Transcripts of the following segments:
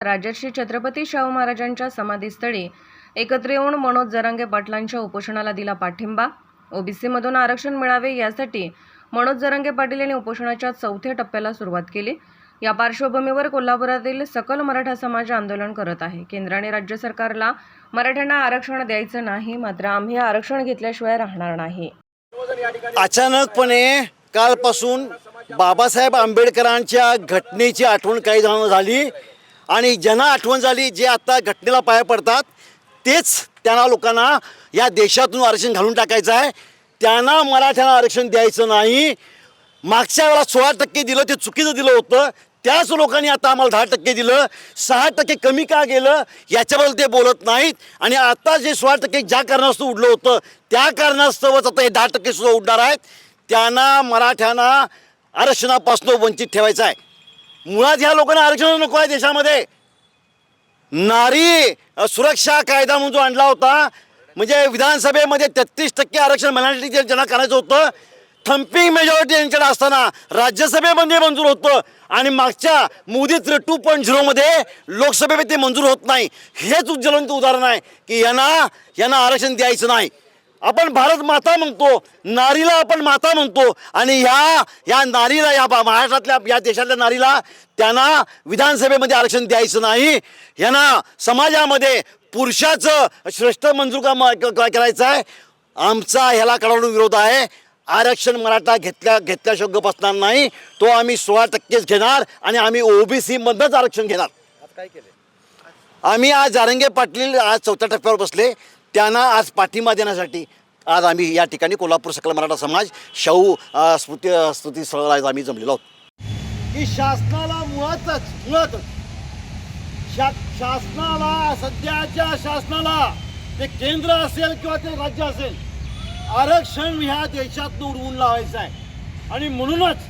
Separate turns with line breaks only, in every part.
राज्यात श्री छत्रपती शाहू महाराजांच्या समाधीस्थळी एकत्र येऊन मनोज जरांगे पाटलांच्या उपोषणाला दिला पाठिंबा. ओबीसीमधून आरक्षण मिळावे यासाठी मनोज जरांगे पाटील यांनी उपोषणाच्या चौथ्या टप्प्याला सुरुवात केली. या पार्श्वभूमीवर कोल्हापुरातील सकल मराठा समाज आंदोलन करत आहे. केंद्र आणि राज्य सरकारला मराठ्यांना आरक्षण द्यायचं नाही मात्र आम्ही आरक्षण घेतल्याशिवाय राहणार नाही.
अचानकपणे कालपासून बाबासाहेब आंबेडकरांच्या घटनेची आठवण काही जणांना झाली. आणि ज्यांना आठवण झाली जे आता घटनेला पाया पडतात तेच त्यांना लोकांना या देशातून आरक्षण घालून टाकायचं आहे. त्यांना मराठ्यांना आरक्षण द्यायचं नाही. मागच्या वेळा सोळा टक्के दिलं ते चुकीचं दिलं होतं. त्याच लोकांनी आता आम्हाला दहा टक्के दिलं. सहा टक्के कमी का गेलं याच्याबद्दल ते बोलत नाहीत. आणि आता जे सोळा टक्के ज्या कारणास्तव उडलं होतं त्या कारणास्तवच आता हे दहा टक्के सुद्धा उडणार आहेत. त्यांना मराठ्यांना आरक्षणापासून वंचित ठेवायचं आहे. मुळात ह्या लोकांना आरक्षण नको आहे देशामध्ये. नारी सुरक्षा कायदा म्हणून जो आणला होता म्हणजे विधानसभेमध्ये तेहतीस टक्के आरक्षण मिळण्यासाठी ज्यांना करायचं होतं थम्पिंग मेजॉरिटी यांच्याकडे असताना राज्यसभेमध्ये मंजूर होतं आणि मागच्या मोदी थ्री टू पॉईंट झिरोमध्ये लोकसभेमध्ये ते मंजूर होत नाही. हेच उज्ज्वलंत उदाहरण आहे की यांना यांना आरक्षण द्यायचं नाही. आपण भारत माता म्हणतो नारीला आपण माता म्हणतो. आणि ह्या या नारीला या महाराष्ट्रातल्या या देशातल्या नारीला त्यांना विधानसभेमध्ये आरक्षण द्यायचं नाही. यांना समाजामध्ये पुरुषाचं श्रेष्ठ मंजूर का करायचं आहे? आमचा ह्याला कडाडून विरोध आहे. आरक्षण मराठा घेतल्या घेतल्याशिवाय गप असणार नाही. तो आम्ही सोळा टक्केच घेणार आणि आम्ही ओबीसी मधनंच आरक्षण घेणार. आम्ही आज जारंगे पाटील आज चौथ्या टप्प्यावर बसले. त्यांना आज पाठिंबा देण्यासाठी आज आम्ही या ठिकाणी कोल्हापूर सकल मराठा समाज शाहू स्मृती स्मृती आज आम्ही जमलेलो आहोत. की शासनाला मुळातच मुळातच. शा शासनाला सध्याच्या शासनाला ते केंद्र असेल किंवा ते राज्य असेल आरक्षण ह्या देशात उडवून लावायचं आहे. आणि म्हणूनच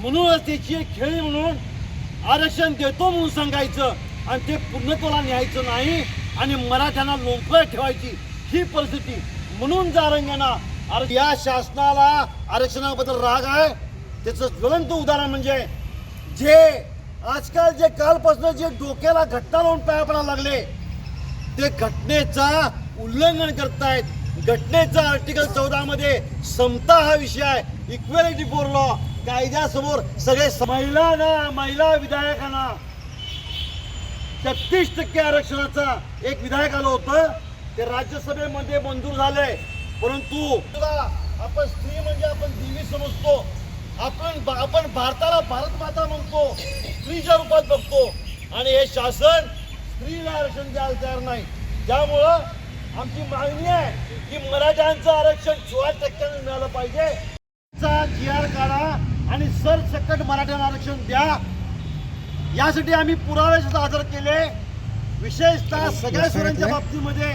म्हणूनच त्याची एक खेळी म्हणून आरक्षण देतो म्हणून सांगायचं आणि ते पूर्णत्वाला न्यायचं नाही आणि मराठ्यांना लोंपळ ठेवायची ही परिस्थिती. म्हणून जारंग्यांना अरे या शासनाला आरक्षणाबद्दल राग आहे. त्याचं ज्वलंत उदाहरण म्हणजे जे आजकाल जे कालपासून जे डोक्याला घटना लावून पाया पडायला लागले ते घटनेचा उल्लंघन करतायत. घटनेचा आर्टिकल चौदा मध्ये समता हा विषय आहे. इक्वेलिटी फॉर लॉ कायद्यासमोर सगळे महिलांना महिला विधायकांना छत्तीस टक्के आरक्षणाचा एक विधायक आलं होतं. ते राज्यसभेमध्ये मंजूर झालंय. परंतु तुला आपण स्त्री म्हणजे आपण देवी समजतो. आपण आपण भारताला भारत माता म्हणतो. स्त्रीच्या रूपात बघतो. आणि हे शासन स्त्रीला आरक्षण द्यायला तयार नाही. त्यामुळं आमची मागणी आहे की मराठ्यांचं आरक्षण सोळा टक्क्याने मिळालं पाहिजे. जी आर काढा आणि सरसकट मराठ्यांना आरक्षण द्या. यासाठी आम्ही पुरावे सुद्धा हजर केले. विशेषतः सगळ्या सोयऱ्यांच्या बाबतीमध्ये